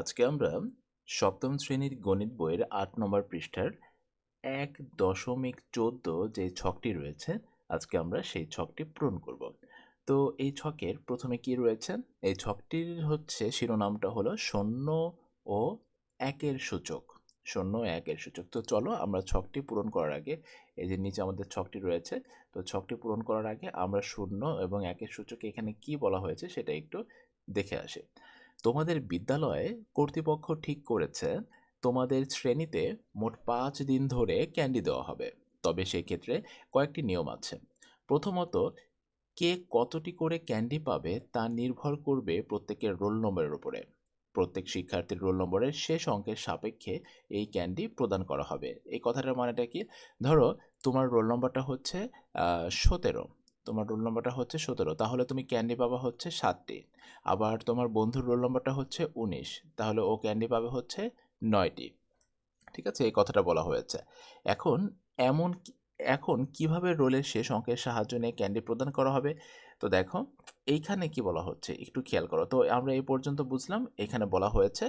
আজকে আমরা সপ্তম শ্রেণির গণিত বইয়ের আট নম্বর পৃষ্ঠার এক দশমিক চোদ্দ যে ছকটি রয়েছে, আজকে আমরা সেই ছকটি পূরণ করব। তো এই ছকের প্রথমে কি রয়েছে? এই ছকটির হচ্ছে শিরোনামটা হলো শূন্য ও একের সূচক। শূন্য একের সূচক। তো চলো আমরা ছকটি পূরণ করার আগে, এই যে নিচে আমাদের ছকটি রয়েছে, তো ছকটি পূরণ করার আগে আমরা শূন্য এবং একের সূচক এখানে কি বলা হয়েছে সেটা একটু দেখে আসি। তোমাদের বিদ্যালয়ে কর্তৃপক্ষ ঠিক করেছে, তোমাদের শ্রেণীতে মোট পাঁচ দিন ধরে ক্যান্ডি দেওয়া হবে। তবে সেক্ষেত্রে কয়েকটি নিয়ম আছে। প্রথমত, কে কতটি করে ক্যান্ডি পাবে তা নির্ভর করবে প্রত্যেকের রোল নম্বরের উপরে। প্রত্যেক শিক্ষার্থীর রোল নম্বরের শেষ অঙ্কের সাপেক্ষে এই ক্যান্ডি প্রদান করা হবে। এই কথাটার মানেটা কি? ধরো, তোমার রোল নম্বরটা হচ্ছে সতেরো। তোমার রোল নম্বরটা হচ্ছে সতেরো, তাহলে তুমি ক্যান্ডি পাবা হচ্ছে সাতটি। আবার তোমার বন্ধুর রোল নম্বরটা হচ্ছে উনিশ, তাহলে ও ক্যান্ডি পাবে হচ্ছে নয়টি। ঠিক আছে? এই কথাটা বলা হয়েছে। এখন এমন এখন কীভাবে রোলের শেষ অঙ্কের সাহায্য নিয়ে ক্যান্ডি প্রদান করা হবে? তো দেখো, এইখানে কি বলা হচ্ছে? একটু খেয়াল করো। তো আমরা এই পর্যন্ত বুঝলাম, এখানে বলা হয়েছে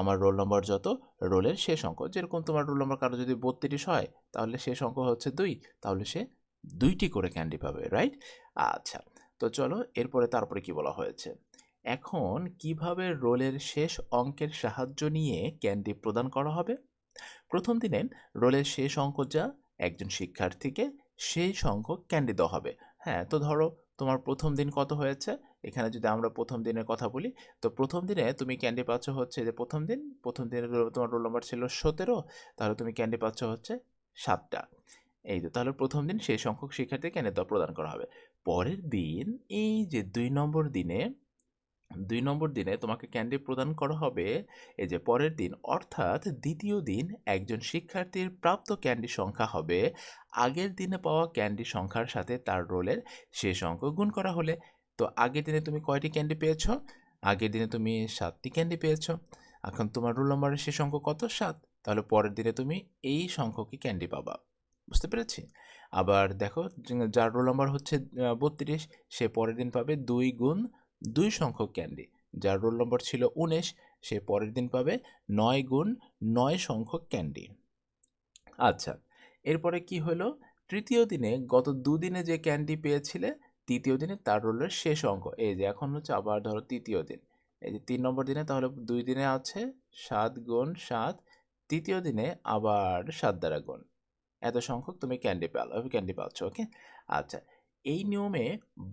আমার রোল নম্বর যত রোলের শেষ অঙ্ক। যেরকম তোমার রোল নম্বর কারও যদি বত্রিশ হয়, তাহলে শেষ অঙ্ক হচ্ছে দুই, তাহলে সে দুইটি করে ক্যান্ডি পাবে রাইট আচ্ছা তো চলো এরপরে তারপরে কি বলা হয়েছে? এখন কীভাবে রোলের শেষ অঙ্কের সাহায্য নিয়ে ক্যান্ডি প্রদান করা হবে? প্রথম দিনে রোলের শেষ অঙ্ক যা, একজন শিক্ষার্থীকে সেই সংখ্যক ক্যান্ডি দেওয়া হবে। হ্যাঁ তো ধরো তোমার প্রথম দিন কত হয়েছে? এখানে যদি আমরা প্রথম দিনের কথা বলি, তো প্রথম দিনে তুমি ক্যান্ডি পাচ্ছ হচ্ছে যে প্রথম দিন, প্রথম দিনে তোমার রোল নম্বর ছিল সতেরো, তাহলে তুমি ক্যান্ডি পাচ্ছ হচ্ছে সাতটা। এই তো, তাহলে প্রথম দিন সেই সংখ্যক শিক্ষার্থীকে দেওয়া প্রদান করা হবে। পরের দিন এই যে দুই নম্বর দিনে, দুই নম্বর দিনে তোমাকে ক্যান্ডি প্রদান করা হবে, এই যে পরের দিন, অর্থাৎ দ্বিতীয় দিন একজন শিক্ষার্থীর প্রাপ্ত ক্যান্ডি সংখ্যা হবে, আগের দিনে পাওয়া ক্যান্ডি সংখ্যার সাথে তার রোলের শেষ অঙ্ক গুণ করা হলে। তো আগের দিনে তুমি কয়টি ক্যান্ডি পেয়েছ? আগের দিনে তুমি সাতটি ক্যান্ডি পেয়েছ। এখন তোমার রোল নম্বরের শেষ অঙ্ক কত? সাত। তাহলে পরের দিনে তুমি এই সংখ্যকই ক্যান্ডি পাবা। বুঝতে পেরেছি। আবার দেখো যার রোল নম্বর হচ্ছে বত্রিশ, সে পরের দিন পাবে দুই গুণ দুই সংখ্যক ক্যান্ডি যার রোল নম্বর ছিল উনিশ, সে পরের দিন পাবে নয় গুণ নয় সংখ্যক ক্যান্ডি আচ্ছা এরপরে কি হলো? তৃতীয় দিনে গত দুদিনে যে ক্যান্ডি পেয়েছিলে, তৃতীয় দিনে তার রোলের শেষ অঙ্ক। এই যে এখন হচ্ছে আবার ধরো তৃতীয় দিন। এই যে তিন নম্বর দিনে তাহলে দুই দিনে আছে সাত গুণ সাত, তৃতীয় দিনে আবার সাত দ্বারা গুণ। এত সংখ্যক তুমি ক্যান্ডি পেল ক্যান্ডি পাচ্ছ ওকে আচ্ছা এই নিয়মে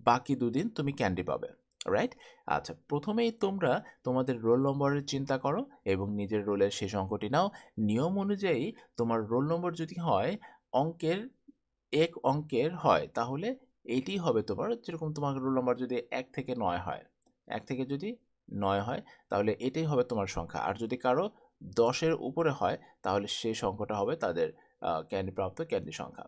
বাকি দুদিন তুমি ক্যান্ডি পাবে রাইট আচ্ছা প্রথমেই তোমরা তোমাদের রোল নম্বরের চিন্তা করো এবং নিজের রোলের শেষ অঙ্কটি নাও। নিয়ম অনুযায়ী তোমার রোল নম্বর যদি হয়, অঙ্কের এক অঙ্কের হয়, তাহলে এটি হবে তোমার যেরকম তোমার রোল নম্বর যদি এক থেকে নয় হয়, এক থেকে যদি নয় হয়, তাহলে এটাই হবে তোমার সংখ্যা। আর যদি কারও দশের উপরে হয়, তাহলে সেই সংখ্যাটা হবে তাদের ক্যান্ডি প্রাপ্ত ক্যান্ডি সংখ্যা।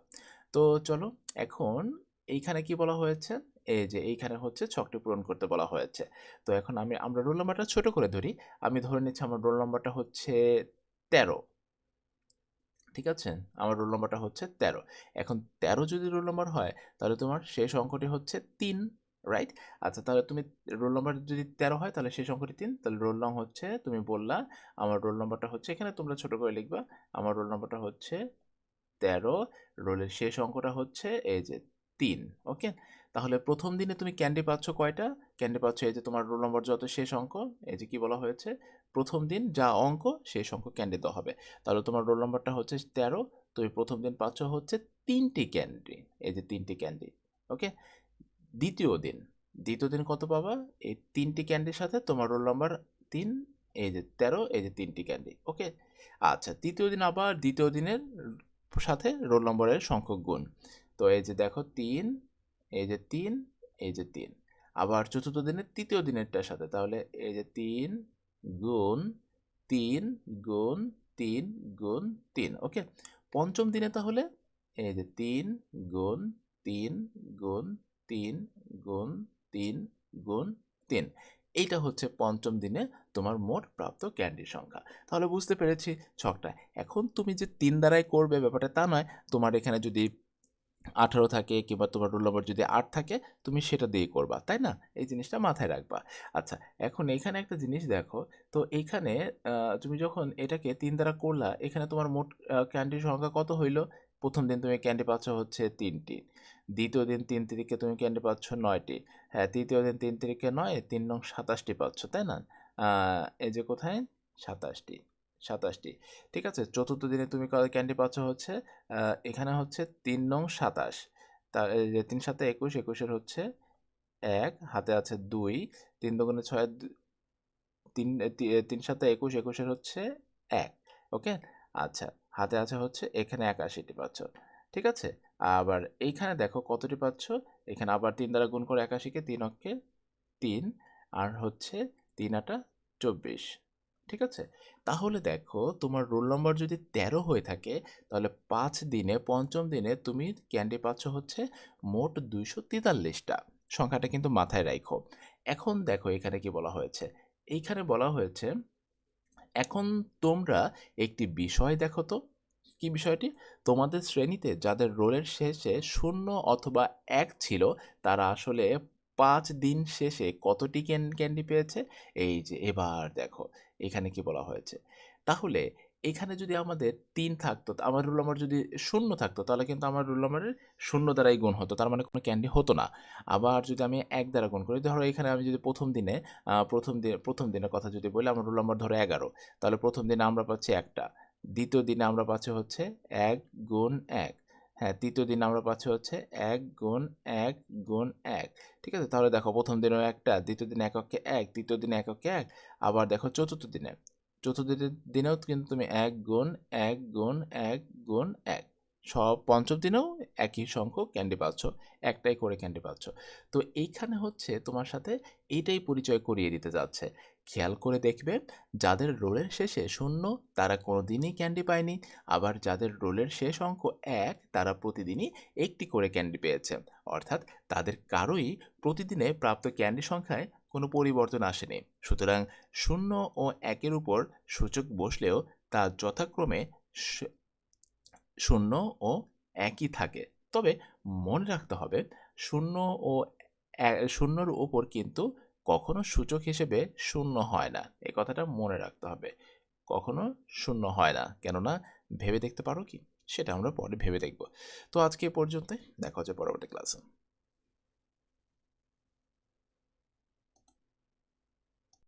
তো চলো এখন এইখানে কি বলা হয়েছে? এই যে এইখানে হচ্ছে ছকটি পূরণ করতে বলা হয়েছে। তো এখন আমি, আমরা রোল নাম্বারটা ছোট করে ধরি। আমি ধরে নিচ্ছি আমার রোল নাম্বারটা হচ্ছে তেরো। ঠিক আছে? আমার রোল নাম্বারটা হচ্ছে তেরো। এখন তেরো যদি রোল নাম্বার হয়, তাহলে তোমার শেষ অঙ্কটি হচ্ছে তিন। রাইট আচ্ছা তাহলে তুমি রোল নম্বর যদি তেরো হয়, তাহলে শেষ অঙ্কটি তিন। তাহলে রোল নং হচ্ছে, তুমি বললা, আমার রোল নম্বরটা হচ্ছে এখানে, তোমরা ছোট করে লিখবা, আমার রোল নম্বরটা হচ্ছে তেরো রোলের শেষ অঙ্কটা হচ্ছে এই যে তিন ওকে তাহলে প্রথম দিনে তুমি ক্যান্ডি পাচ্ছ কয়টা? ক্যান্ডি পাচ্ছ এই যে তোমার রোল নম্বর যত শেষ অঙ্ক এই যে কি বলা হয়েছে? প্রথম দিন যা অঙ্ক শেষ অঙ্ক ক্যান্ডি দেওয়া হবে। তাহলে তোমার রোল নম্বরটা হচ্ছে তেরো, তুমি প্রথম দিন পাচ্ছ হচ্ছে তিনটি ক্যান্ডি এই যে তিনটি ক্যান্ডি ওকে দ্বিতীয় দিন। দ্বিতীয় দিন কত পাবা? এই তিনটি ক্যান্ডির সাথে তোমার রোল নাম্বার তিন, এই যে তেরো, এই যে তিনটি ক্যান্ডি, ওকে? আচ্ছা তৃতীয় দিন আবার দ্বিতীয় দিনের সাথে রোল নম্বরের সংখ্যক গুণ। তো এই যে দেখো তিন, এই যে তিন, এই যে তিন। আবার চতুর্থ দিনের তৃতীয় দিনেরটার সাথে, তাহলে এই যে তিন গুণ তিন গুণ তিন গুণ তিন, ওকে? পঞ্চম দিনে তাহলে এই যে তিন গুণ তিন গুণ তিন গুণ তিন গুণ তিন। এইটা হচ্ছে পঞ্চম দিনে তোমার মোট প্রাপ্ত ক্যান্ডির সংখ্যা। তাহলে বুঝতে পেরেছি ছকটা। এখন তুমি যে তিন দ্বারাই করবে ব্যাপারটা তা নয়। তোমার এখানে যদি আঠারো থাকে কিংবা তোমার রোল নম্বর যদি আট থাকে, তুমি সেটা দিয়ে করবা, তাই না? এই জিনিসটা মাথায় রাখবা। আচ্ছা এখন এইখানে একটা জিনিস দেখো। তো এইখানে তুমি যখন এটাকে তিন দ্বারা করলা, এখানে তোমার মোট ক্যান্ডির সংখ্যা কত হইল? প্রথম দিন তুমি ক্যান্ডি পাচ্ছ হচ্ছে তিনটি। দ্বিতীয় দিন তিন তারিখে তুমি ক্যান্ডি পাচ্ছ নয়টি। হ্যাঁ তৃতীয় দিন তিন তারিখে নয়, তিন নং সাতাশটি পাচ্ছ, তাই না? এই যে কোথায়? সাতাশটি সাতাশটি। ঠিক আছে? চতুর্থ দিনে তুমি ক্যান্ডি পাচ্ছ হচ্ছে? এখানে হচ্ছে তিন নং সাতাশ। তার তিন সাথে একুশ, একুশের হচ্ছে এক, হাতে আছে দুই, তিন দোকানে ছয় তিন তিন সাথে একুশ, একুশের হচ্ছে এক, ওকে? আচ্ছা হাতে আছে হচ্ছে এখানে একাশিটি পাচ্ছ ঠিক আছে? আবার এইখানে দেখো কতটি পাচ্ছ এখানে আবার তিন দ্বারা গুণ করে একাশিকে তিন অক্ষে তিন, আর হচ্ছে তিন আটা চব্বিশ, ঠিক আছে? তাহলে দেখো তোমার রোল নম্বর যদি তেরো হয়ে থাকে, তাহলে পাঁচ দিনে, পঞ্চম দিনে তুমি ক্যান্ডি পাচ্ছ হচ্ছে মোট দুইশো তেতাল্লিশটা। সংখ্যাটা কিন্তু মাথায় রাখো এখন দেখো এখানে কি বলা হয়েছে? এইখানে বলা হয়েছে এখন তোমরা একটি বিষয় দেখো তো। কি বিষয়টি? তোমাদের শ্রেণীতে যাদের রোলের শেষে শূন্য অথবা এক ছিল, তারা আসলে পাঁচ দিন শেষে কতটি ক্যান- ক্যান্ডি পেয়েছে? এই যে, এবার দেখো, এখানে কি বলা হয়েছে? তাহলে এখানে যদি আমাদের তিন থাকতো আমার রুল নম্বর যদি শূন্য থাকতো, তাহলে কিন্তু আমার রুল নম্বরের শূন্য দ্বারাই গুণ হতো। তার মানে কোনো ক্যান্ডি হতো না। আবার যদি আমি এক দ্বারা গুণ করি, ধরো এখানে আমি যদি প্রথম দিনে প্রথম দিন প্রথম দিনের কথা যদি বলি, আমার রুল নম্বর ধরো এগারো, তাহলে প্রথম দিনে আমরা পাচ্ছি একটা, দ্বিতীয় দিনে আমরা পাচ্ছি হচ্ছে এক গুণ এক হ্যাঁ তৃতীয় দিনে আমরা পাচ্ছি হচ্ছে এক গুণ এক গুণ এক, ঠিক আছে? তাহলে দেখো প্রথম দিনেও একটা, দ্বিতীয় দিনে এককে এক, তৃতীয় দিনে এককে এক, আবার দেখো চতুর্থ দিনে চতুর্থ দিনেও কিন্তু তুমি এক গুণ এক গুণ এক গুণ, এক। সব পঞ্চম দিনেও একই সংখ্যক ক্যান্ডি পাচ্ছ, একটাই করে ক্যান্ডি পাচ্ছ। তো এইখানে হচ্ছে তোমার সাথে এইটাই পরিচয় করিয়ে দিতে যাচ্ছে। খেয়াল করে দেখবে, যাদের রোলের শেষে শূন্য, তারা কোনো দিনই ক্যান্ডি পায়নি। আবার যাদের রোলের শেষ অঙ্ক এক, তারা প্রতিদিনই একটি করে ক্যান্ডি পেয়েছে। অর্থাৎ তাদের কারোই প্রতিদিনে প্রাপ্ত ক্যান্ডি সংখ্যায় কোনো পরিবর্তন আসেনি। সুতরাং শূন্য ও একের উপর সূচক বসলেও তা যথাক্রমে শূন্য ও একই থাকে। তবে মনে রাখতে হবে, শূন্য ও শূন্যর উপর কিন্তু কখনো সূচক হিসেবে শূন্য হয় না। এই কথাটা মনে রাখতে হবে। কখনো শূন্য হয় না। কেননা, ভেবে দেখতে পারো কি? সেটা আমরা পরে ভেবে দেখব। তো আজকে এ পর্যন্তই। দেখা হচ্ছে পরবর্তী ক্লাসে।